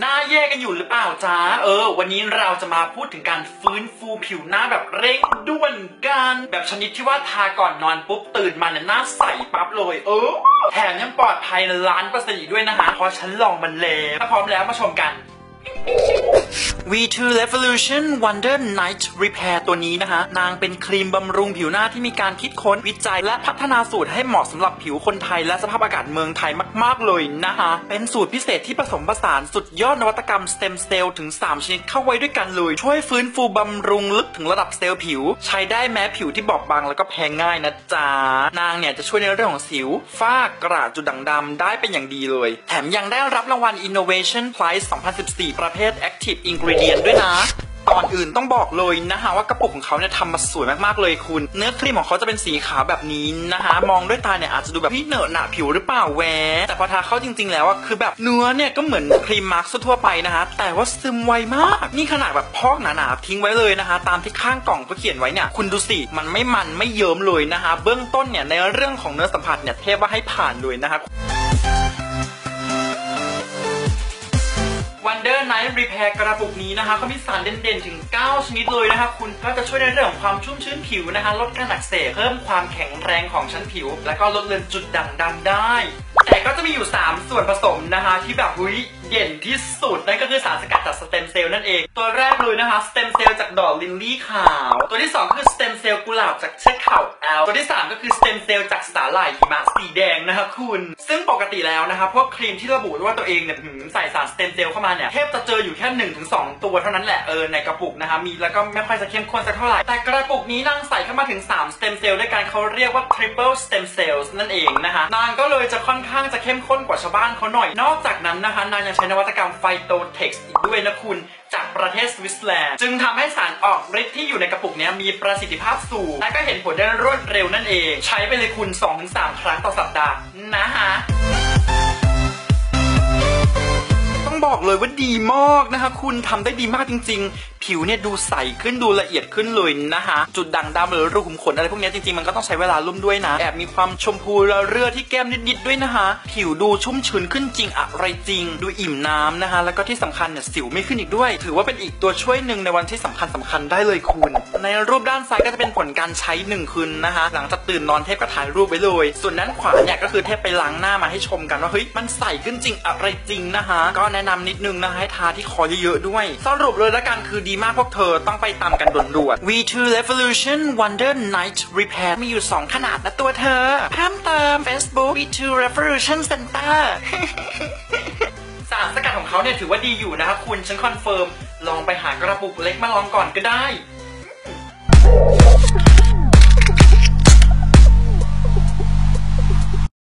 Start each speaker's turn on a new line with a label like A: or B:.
A: หน้าแย่กันอยู่หรือเปล่าจ้า เออ วันนี้เราจะมาพูดถึงการฟื้นฟูผิวหน้าแบบเร่งด่วนกัน แบบชนิดที่ว่าทาก่อนนอนปุ๊บตื่นมาเนี่ยหน้าใสปั๊บเลย เออ แถมยังปลอดภัยล้านเปอร์เซ็นต์ด้วยนะฮะเพราะฉันลองมันแล้วถ้าพร้อมแล้วมาชมกัน V2 Revolution Wonder Night Repair ตัวนี้นะคะ นางเป็นครีมบำรุงผิวหน้าที่มีการคิดค้นวิจัย และพัฒนาสูตรให้เหมาะสำหรับผิวคนไทย และสภาพอากาศเมืองไทยมาก ๆ เลยนะคะ เป็นสูตรพิเศษที่ผสมผสานสุดยอดนวัตกรรมสเต็มเซลล์ถึง 3 ชนิดเข้าไว้ด้วยกันเลย ช่วยฟื้นฟูบำรุงลึกถึงระดับเซลล์ผิว ใช้ได้แม้ผิวที่บอบบางแล้วก็แพ้ง่ายนะจ๊ะนางเนี่ยจะช่วยในเรื่องของสิวฝ้ากระจุดด่างดำได้เป็นอย่างดีเลย แถมยังได้รับรางวัล Innovation Prize 2014 ประเภท Active Ingredient ด้วยนะก่อนอื่นต้องบอกเลยนะคะว่ากระปุกของเขาเนี่ยทำมาสวยมากๆเลยคุณ เนื้อครีมของเขาจะเป็นสีขาวแบบนี้นะคะมองด้วยตาเนี่ยอาจจะดูแบบพี่เหนอะหนะผิวหรือเปล่าแวะแต่พอทาเข้าจริง ๆ แล้วอะคือแบบเนื้อเนี่ยก็เหมือนครีมมาร์กทั่วไปนะคะแต่ว่าซึมไวมากนี่ขนาดแบบพอกหนาๆทิ้งไว้เลยนะคะ ตามที่ข้างกล่องเขาเขียนไว้เนี่ยคุณดูสิมันไม่มันไม่เยิ้มเลยนะคะ เบื้องต้นเนี่ยในเรื่องของเนื้อสัมผัสเนี่ยเทพว่าให้ผ่านเลยนะคะ Wonder Night Repair กระปุกนี้นะคะเขามีสารเด่นๆ ถึง 9 ชนิดเลยนะคะคุณก็จะช่วยในเรื่องของความชุ่มชื้นผิวนะคะ ลดการอักเสบเพิ่มความแข็งแรงของชั้นผิว แล้วก็ลดเลือนจุดด่างดำได้ ก็จะมีอยู่ 3 ส่วนผสมนะคะ ที่แบบหุยเด่นที่สุดนั่นก็คือสารสกัดจากสเต็มเซลล์นั่นเอง ตัวแรกเลยนะคะสเต็มเซลล์จากดอกลิลลี่ขาว ตัวที่ 2 คือสเต็มเซลล์กุหลาบจากเชือกเขาแอลตัวที่ 3 ก็คือสเต็มเซลล์จากสาหร่ายหิมะสีแดงนะคะคุณ ซึ่งปกติแล้วนะคะพวกครีมที่ระบุว่าตัวเองเนี่ยใส่สารสเต็มเซลล์เข้ามาเนี่ยแทบจะเจออยู่แค่1นถึงสตัวเท่านั้นแหละเออในกระปุกนะคะมีแล้วก็ไม่ค่อยจะเข้มข้นสักเท่าไหร่แต่กระปุกนี้นางใส่เข้ามาถึง3 stem cell ด้วยกันเขาเรียกว่า triple stem cells นั่นเองนะคะนางก็เลยจะค่อนข้างจะเข้มข้นกว่าชาวบ้านเขาหน่อย นอกจากนั้นนะคะนางยังใช้นวัตกรรม phytotex อีกด้วยนะคุณจากประเทศสวิตเซอร์แลนด์จึงทำให้สารออกฤทธิ์ที่อยู่ในกระปุกนี้มีประสิทธิภาพสูง และก็เห็นผลได้รวดเร็วนั่นเอง ใช้ไปเลยคุณ 2-3 ครั้งต่อสัปดาห์นะคะต้องบอกเลยว่าดีมากนะคะคุณทำได้ดีมากจริง ๆ ผิวเนี่ยดูใสขึ้นดูละเอียดขึ้นเลยนะคะจุดด่างดำหรือรูขุมขนอะไรพวกนี้จริงๆมันก็ต้องใช้เวลาลุ่มด้วยนะแอบมีความชมพูระเรือที่แก้มนิดๆด้วยนะคะผิวดูชุ่มชื้นขึ้นจริงอะไรจริง ดูอิ่มน้ำนะคะแล้วก็ที่สำคัญเนี่ยสิวไม่ขึ้นอีกด้วย ถือว่าเป็นอีกตัวช่วยหนึ่งในวันที่สำคัญสำคัญได้เลยคุณ ในรูปด้านซ้ายก็จะเป็นผลการใช้หนึ่งคืนนะคะหลังจากตื่นนอนเทพก็ถ่ายรูปไว้เลย ส่วนด้านขวาเนี่ยก็คือเทพไปล้างหน้ามาให้ชมกันว่าเฮ้ยมันใสขึ้นจริงอะไรจริงนะคะก็แนะนำนิดนึงนะให้ทาที่คอเยอะๆด้วย สรุปเลยละกันคือดีมากพวกเธอต้องไปตามกันด่วนๆ V2 Revolution Wonder Night Repair มีอยู่ 2 ขนาดนะตัวเธอ เพิ่มเติม Facebook V2 Revolution Center สารสกัดของเขาเนี่ยถือว่าดีอยู่นะครับคุณฉันคอนเฟิร์ม ลองไปหากระปุกเล็กมาลองก่อนก็ได้